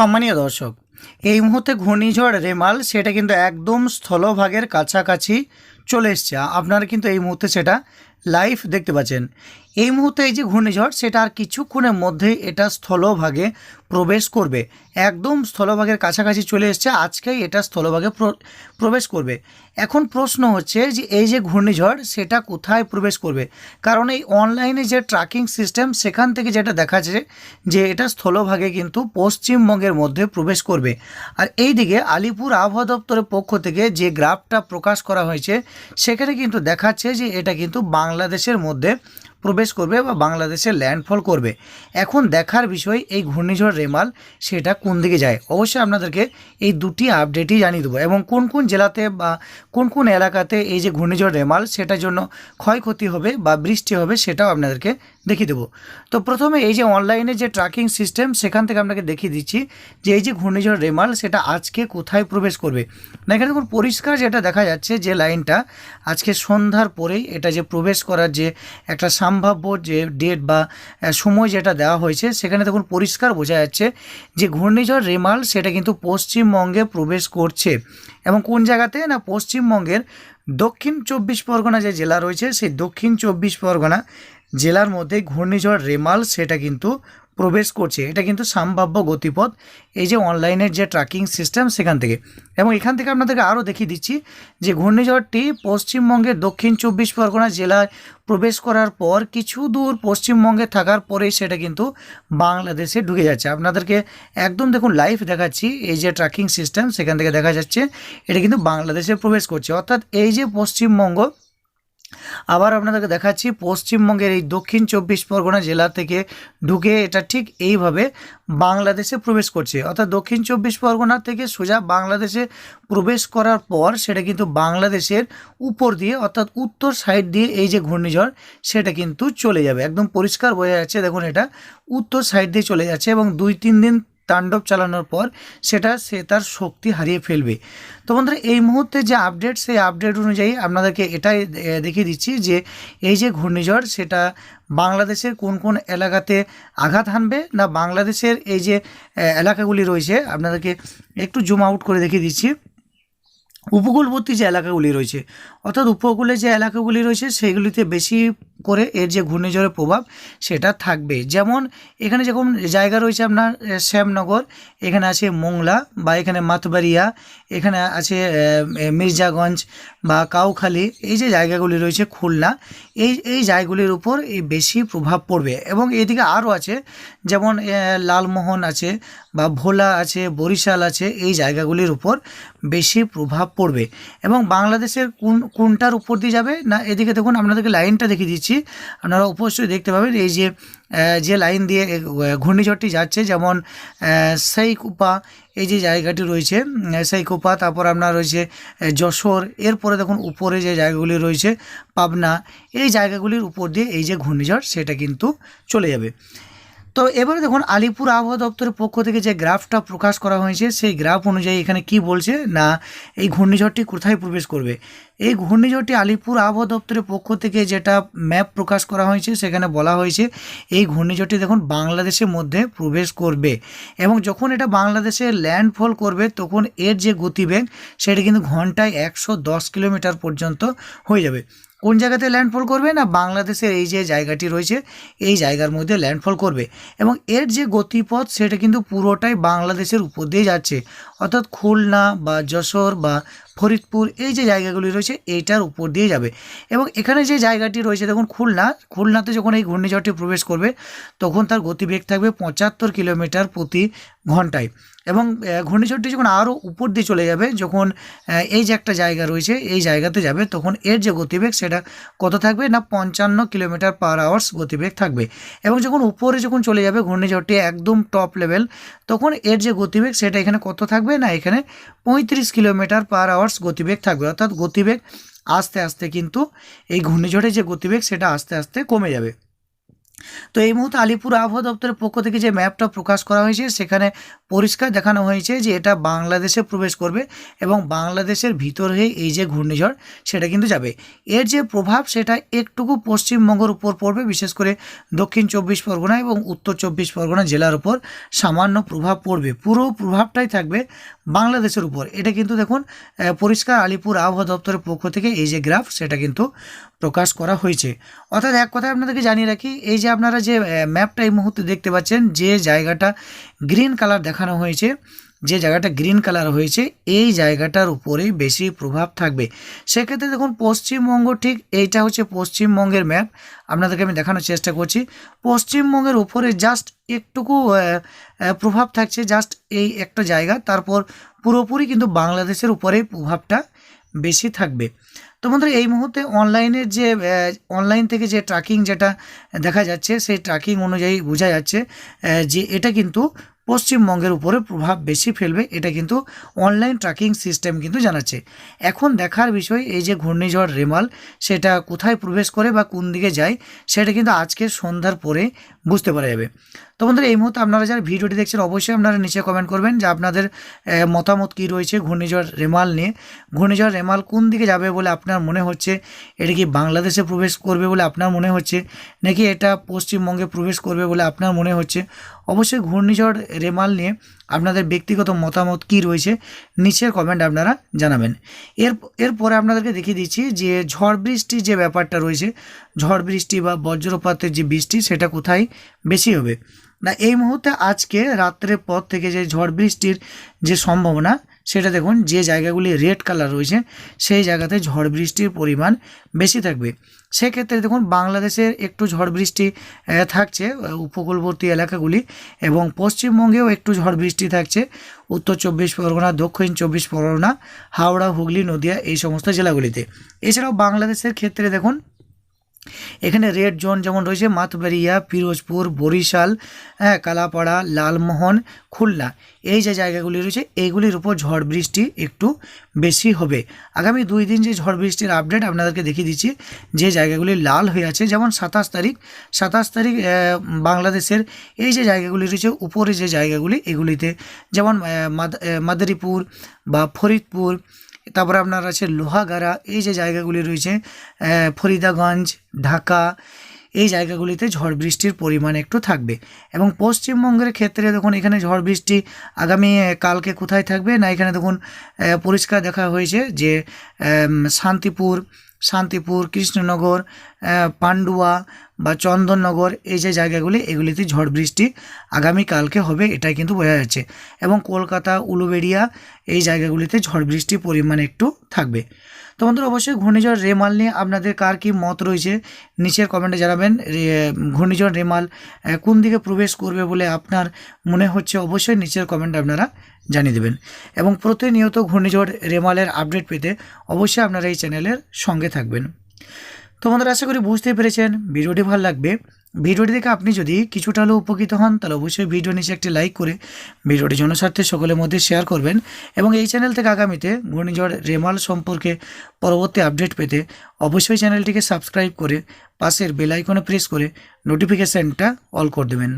সম্মানীয় দর্শক, এই মুহূর্তে ঘূর্ণিঝড় রেমাল, সেটা কিন্তু একদম স্থলভাগের কাছাকাছি চলে এসছে। আপনারা কিন্তু এই মুহূর্তে সেটা লাইভ দেখতে পাচ্ছেন। এই মুহূর্তে এই যে ঘূর্ণিঝড়, সেটা আর কিছুক্ষণের মধ্যেই এটা স্থলভাগে প্রবেশ করবে। একদম স্থলভাগের কাছাকাছি চলে এসছে, আজকেই এটা স্থলভাগে প্রবেশ করবে। এখন প্রশ্ন হচ্ছে যে এই যে ঘূর্ণিঝড়, সেটা কোথায় প্রবেশ করবে? কারণ এই অনলাইনে যে ট্র্যাকিং সিস্টেম সেখান থেকে যেটা দেখা যাচ্ছে যে এটা স্থলভাগে কিন্তু পশ্চিমবঙ্গের মধ্যে প্রবেশ করবে। আর এইদিকে আলিপুর আবহাওয়া দপ্তরের পক্ষ থেকে যে গ্রাফটা প্রকাশ করা হয়েছে, সেখানে কিন্তু দেখাচ্ছে যে এটা কিন্তু বাংলাদেশের মধ্যে প্রবেশ করবে বা বাংলাদেশে ল্যান্ডফল করবে। এখন দেখার বিষয়, এই ঘূর্ণিঝড় রেমাল, সেটা কোন দিকে যায়? অবশ্যই আপনাদেরকে এই দুটি আপডেটই জানিয়ে দেবো। এবং কোন কোন জেলাতে বা কোন কোন এলাকাতে এই যে ঘূর্ণিঝড় রেমাল, সেটার জন্য ক্ষয়ক্ষতি হবে বা বৃষ্টি হবে, সেটাও আপনাদেরকে দেখিয়ে দেবো। তো প্রথমে এই যে অনলাইনে যে ট্র্যাকিং সিস্টেম সেখান থেকে আপনাকে দেখিয়ে দিচ্ছি যে এই যে ঘূর্ণিঝড় রেমাল, সেটা আজকে কোথায় প্রবেশ করবে। না, এখানে দেখুন, পরিষ্কার যেটা দেখা যাচ্ছে যে লাইনটা আজকে সন্ধ্যার পরেই এটা যে প্রবেশ করার যে একটা সম্ভাব্য যে ডেট বা সময় যেটা দেওয়া হয়েছে, সেখানে দেখুন, পরিষ্কার বোঝা যাচ্ছে যে ঘূর্ণিঝড় রেমাল, সেটা কিন্তু পশ্চিমবঙ্গে প্রবেশ করছে। এবং কোন জায়গাতে? না, পশ্চিমবঙ্গের দক্ষিণ চব্বিশ পরগনা যে জেলা রয়েছে, সেই দক্ষিণ চব্বিশ পরগনা জেলার মধ্যে ঘূর্ণিঝড় রেমাল সেটা কিন্তু প্রবেশ করছে। এটা কিন্তু সম্ভাব্য গতিপথ। এই যে অনলাইনের যে ট্র্যাকিং সিস্টেম সেখান থেকে। এবং এখান থেকে আপনাদেরকে আরও দেখিয়ে দিচ্ছি যে ঘূর্ণিঝড়টি পশ্চিমবঙ্গের দক্ষিণ চব্বিশ পরগনা জেলায় প্রবেশ করার পর কিছু দূর পশ্চিমবঙ্গে থাকার পরেই সেটা কিন্তু বাংলাদেশে ঢুকে যাচ্ছে। আপনাদেরকে একদম দেখুন লাইভ দেখাচ্ছি এই যে ট্র্যাকিং সিস্টেম সেখান থেকে দেখা যাচ্ছে। এটা কিন্তু বাংলাদেশে প্রবেশ করছে। অর্থাৎ এই যে পশ্চিমবঙ্গ আবার আপনাদেরকে দেখাচ্ছি, পশ্চিমবঙ্গের এই দক্ষিণ চব্বিশ পরগনা জেলা থেকে ঢুকে এটা ঠিক এইভাবে বাংলাদেশে প্রবেশ করছে। অর্থাৎ দক্ষিণ চব্বিশ পরগনা থেকে সোজা বাংলাদেশে প্রবেশ করার পর সেটা কিন্তু বাংলাদেশের উপর দিয়ে, অর্থাৎ উত্তর সাইড দিয়ে এই যে ঘূর্ণিঝড়, সেটা কিন্তু চলে যাবে। একদম পরিষ্কার বোঝা যাচ্ছে, দেখুন এটা, উত্তর সাইড দিয়ে চলে যাচ্ছে এবং দুই তিন দিন তাণ্ডব চালানোর পর সেটা সে তার শক্তি হারিয়ে ফেলবে। তো বন্ধুরা, এই মুহূর্তে যে আপডেট সেই আপডেট অনুযায়ী আপনাদেরকে এটাই দেখিয়ে দিচ্ছি যে এই যে ঘূর্ণিঝড়, সেটা বাংলাদেশের কোন কোন এলাকাতে আঘাত হানবে না বাংলাদেশের এই যে এলাকাগুলি রয়েছে, আপনাদেরকে একটু জুম আউট করে দেখিয়ে দিচ্ছি। উপকূলবর্তী যে এলাকাগুলি রয়েছে, অর্থাৎ উপকূলে যে এলাকাগুলি রয়েছে, সেগুলিতে বেশি করে এর যে ঘূর্ণিঝড়ের প্রভাব সেটা থাকবে। যেমন এখানে যেরকম জায়গা রয়েছে আপনার শ্যামনগর, এখানে আছে মোংলা বা এখানে মাতবাড়িয়া, এখানে আছে মির্জাগঞ্জ বা কাউখালী, এই যে জায়গাগুলি রয়েছে খুলনা, এই এই জায়গাগুলির উপর এই বেশি প্রভাব পড়বে। এবং এদিকে আরও আছে, যেমন লালমোহন আছে বা ভোলা আছে, বরিশাল আছে, এই জায়গাগুলির উপর বেশি প্রভাব পড়বে। এবং বাংলাদেশের কোন, কোনটার উপর দিয়ে যাবে? না, এদিকে দেখুন, আপনাদেরকে লাইনটা দেখিয়ে দিচ্ছি। আপনারা অবশ্যই দেখতে পাবেন এই যে যে লাইন দিয়ে ঘূর্ণিঝড়টি যাচ্ছে, যেমন সেইকুপা, এই যে জায়গাটি রয়েছে সেইকুপা, তারপর আপনার রয়েছে যশোর, এরপরে দেখুন, উপরে যে জায়গাগুলি রয়েছে, পাবনা, এই জায়গাগুলির উপর দিয়ে এই যে ঘূর্ণিঝড়, সেটা কিন্তু চলে যাবে। তো এবারে দেখুন আলিপুর আবহাওয়া দপ্তরের পক্ষ থেকে যে গ্রাফটা প্রকাশ করা হয়েছে, সেই গ্রাফ অনুযায়ী এখানে কি বলছে? না, এই ঘূর্ণিঝড়টি কোথায় প্রবেশ করবে? এই ঘূর্ণিঝড়টি আলিপুর আবহাওয়া দপ্তরের পক্ষ থেকে যেটা ম্যাপ প্রকাশ করা হয়েছে, সেখানে বলা হয়েছে এই ঘূর্ণিঝড়টি দেখুন বাংলাদেশের মধ্যে প্রবেশ করবে এবং যখন এটা বাংলাদেশে ল্যান্ডফল করবে, তখন এর যে গতিবেগ, সেটা কিন্তু ঘন্টায় একশো দশ কিলোমিটার পর্যন্ত হয়ে যাবে। কোন জায়গাতে ল্যান্ডফল করবে না বাংলাদেশের এই যে জায়গাটি রয়েছে, এই জায়গার মধ্যে ল্যান্ডফল করবে? এবং এর যে গতিপথ, সেটা কিন্তু পুরোটাই বাংলাদেশের উপর দিয়ে যাচ্ছে। অর্থাৎ খুলনা বা যশোর বা ফরিদপুর, এই যে জায়গাগুলি রয়েছে, এইটার উপর দিয়ে যাবে। এবং এখানে যে জায়গাটি রয়েছে, দেখুন খুলনা, খুলনাতে যখন এই ঘূর্ণিঝড়টি প্রবেশ করবে, তখন তার গতিবেগ থাকবে পঁচাত্তর কিলোমিটার প্রতি ঘন্টায়। এবং ঘূর্ণিঝড়টি যখন আরও উপর দিয়ে চলে যাবে, যখন এই যে একটা জায়গা রয়েছে, এই জায়গাতে যাবে, তখন এর যে গতিবেগ, সেটা কত থাকবে না, পঞ্চান্ন কিলোমিটার পার আওয়ার্স গতিবেগ থাকবে। এবং যখন উপরে যখন চলে যাবে, ঘূর্ণিঝড়টি একদম টপ লেভেল, তখন এর যে গতিবেগ, সেটা এখানে কত থাকবে না, এখানে পঁয়ত্রিশ কিলোমিটার পার আওয়ার্স গতিবেগ থাকবে, অর্থাৎ গতিবেগ আস্তে আস্তে কিন্তু এই ঘূর্ণিঝড়ে যে গতিবেগ, সেটা আস্তে আস্তে কমে যাবে। তো এই মুহূর্তে আলিপুর আবহাওয়া দপ্তরের পক্ষ থেকে যে ম্যাপটা প্রকাশ করা হয়েছে, সেখানে পরিষ্কার দেখানো হয়েছে যে এটা বাংলাদেশে প্রবেশ করবে এবং বাংলাদেশের ভিতরে এই যে ঘূর্ণিঝড়, সেটা কিন্তু যাবে। এর যে প্রভাব, সেটা একটুকু পশ্চিমবঙ্গের উপর পড়বে, বিশেষ করে দক্ষিণ চব্বিশ পরগনা এবং উত্তর চব্বিশ পরগনা জেলার উপর সামান্য প্রভাব পড়বে। পুরো প্রভাবটাই থাকবে বাংলাদেশের উপর। এটা কিন্তু দেখুন পরিষ্কার আলিপুর আবহাওয়া দপ্তরের পক্ষ থেকে এই যে গ্রাফ, সেটা কিন্তু প্রকাশ করা হয়েছে। অর্থাৎ এক কথায় আপনাদেরকে জানিয়ে রাখি, এই যে আপনারা যে ম্যাপটা এই মুহূর্তে দেখতে পাচ্ছেন, যে জায়গাটা গ্রিন কালার দেখানো হয়েছে, যে জায়গাটা গ্রিন কালার হয়েছে, এই জায়গাটার উপরেই বেশি প্রভাব থাকবে। সেক্ষেত্রে দেখুন, পশ্চিমবঙ্গ ঠিক এইটা হচ্ছে পশ্চিমবঙ্গের ম্যাপ আপনাদেরকে আমি দেখানোর চেষ্টা করছি। পশ্চিমবঙ্গের উপরে জাস্ট একটুকু প্রভাব থাকছে জাস্ট এই একটা জায়গা। তারপর পুরোপুরি কিন্তু বাংলাদেশের উপরেই প্রভাবটা বেশি থাকবে। তো বন্ধুরা, এই মুহূর্তে অনলাইনের যে অনলাইন থেকে যে ট্র্যাকিং যেটা দেখা যাচ্ছে, সেই ট্র্যাকিং অনুযায়ী বোঝা যাচ্ছে যে এটা কিন্তু পশ্চিমবঙ্গের উপরে প্রভাব বেশি ফেলবে, এটা কিন্তু অনলাইন ট্র্যাকিং সিস্টেম কিন্তু জানাচ্ছে। এখন দেখার বিষয় এই যে ঘূর্ণিঝড় রেমাল, সেটা কোথায় প্রবেশ করে বা কোন দিকে যায়, সেটা কিন্তু আজকে সন্ধ্যার পরে বুঝতে পারা যাবে। তো বন্ধুরা, এই মুহূর্তে আপনারা যারা ভিডিওটি দেখছেন, অবশ্যই আপনারা নিচে কমেন্ট করবেন যে আপনাদের মতামত কী রয়েছে ঘূর্ণিঝড় রেমাল নিয়ে। ঘূর্ণিঝড় রেমাল কোন দিকে যাবে বলে আপনার মনে হচ্ছে? এটা কি বাংলাদেশে প্রবেশ করবে বলে আপনার মনে হচ্ছে? নাকি এটা পশ্চিমবঙ্গে প্রবেশ করবে বলে আপনার মনে হচ্ছে? অবশ্যই ঘূর্ণিঝড় রেমাল নিয়ে আপনাদের ব্যক্তিগত মতামত কি রয়েছে, নিচের কমেন্ট আপনারা জানাবেন। এর, এরপরে আপনাদেরকে দেখিয়ে দিচ্ছি যে ঝড় বৃষ্টির যে ব্যাপারটা রয়েছে, ঝড় বৃষ্টি বা বজ্রপাতের যে বৃষ্টি সেটা কোথায় বেশি হবে? না, এই মুহূর্তে আজকে রাত্রের পর থেকে যে ঝড় বৃষ্টির যে সম্ভাবনা সেটা দেখুন, যে জায়গাগুলি রেড কালার রয়েছে, সেই জায়গাতে ঝড় বৃষ্টির পরিমাণ বেশি থাকবে। সেক্ষেত্রে দেখুন, বাংলাদেশের একটু ঝড় বৃষ্টি থাকছে উপকূলবর্তী এলাকাগুলি এবং পশ্চিমবঙ্গেও একটু ঝড় বৃষ্টি থাকছে। উত্তর চব্বিশ পরগনা, দক্ষিণ চব্বিশ পরগনা, হাওড়া, হুগলি, নদিয়া, এই সমস্ত জেলাগুলিতে। এছাড়াও বাংলাদেশের ক্ষেত্রে দেখুন এখানে রেড জোন যেমন রয়েছে মাতবাড়িয়া পিরোজপুর, বরিশাল হ্যাঁ কালাপাড়া, লালমোহন, খুলনা। এই যে জায়গাগুলি রয়েছে এইগুলির উপর ঝড় বৃষ্টি একটু বেশি হবে। আগামী দুই দিন যে ঝড় বৃষ্টির আপডেট আপনাদেরকে দেখিয়ে দিচ্ছি, যে জায়গাগুলি লাল হয়ে আছে, যেমন সাতাশ তারিখ। সাতাশ তারিখ বাংলাদেশের এই যে জায়গাগুলি রয়েছে, উপরে যে জায়গাগুলি, এগুলিতে যেমন মাদারীপুর বা ফরিদপুর তারপরে আপনার আছে লোহাগাড়া, এই যে জায়গাগুলি রয়েছে ফরিদাগঞ্জ, ঢাকা, এই জায়গাগুলিতে ঝড় বৃষ্টির পরিমাণ একটু থাকবে। এবং পশ্চিমবঙ্গের ক্ষেত্রে দেখুন, এখানে ঝড় বৃষ্টি আগামী কালকে কোথায় থাকবে? না, এখানে দেখুন পরিষ্কার দেখা হয়েছে যে শান্তিপুর শান্তিপুর, কৃষ্ণনগর পান্ডুয়া বা চন্দননগর, এই যে জায়গাগুলি, এগুলিতে ঝড় বৃষ্টি আগামী কালকে হবে, এটাই কিন্তু বোঝা যাচ্ছে। এবং কলকাতা, উলুবেড়িয়া, এই জায়গাগুলিতে ঝড় বৃষ্টির পরিমাণ একটু থাকবে। তো বন্ধুরা, অবশ্যই ঘূর্ণিঝড় রেমাল নিয়ে আপনাদের কার কী মত রয়েছে, নিচের কমেন্টে জানাবেন। ঘূর্ণিঝড় রেমাল কোন দিকে প্রবেশ করবে বলে আপনার মনে হচ্ছে, অবশ্যই নিচের কমেন্ট আপনারা জানিয়ে দেবেন। এবং প্রতিনিয়ত ঘূর্ণিঝড়, রেমালের আপডেট পেতে অবশ্যই আপনারা এই চ্যানেলের সঙ্গে থাকবেন। তো বন্ধুরা, আশা করি বুঝতে পেরেছেন, ভিডিওটি ভালো লাগবে। ভিডিওটি দেখে আপনি যদি কিছুটা হলেও উপকৃত হন, তাহলে অবশ্যই ভিডিও নিচে একটি লাইক করে ভিডিওটি জনস্বার্থে সকলের মধ্যে শেয়ার করবেন এবং এই চ্যানেল থেকে আগামীতে ঘূর্ণিঝড়, রেমাল সম্পর্কে পরবর্তী আপডেট পেতে অবশ্যই চ্যানেলটিকে সাবস্ক্রাইব করে পাশের বেল আইকনে প্রেস করে নোটিফিকেশানটা অল করে দেবেন।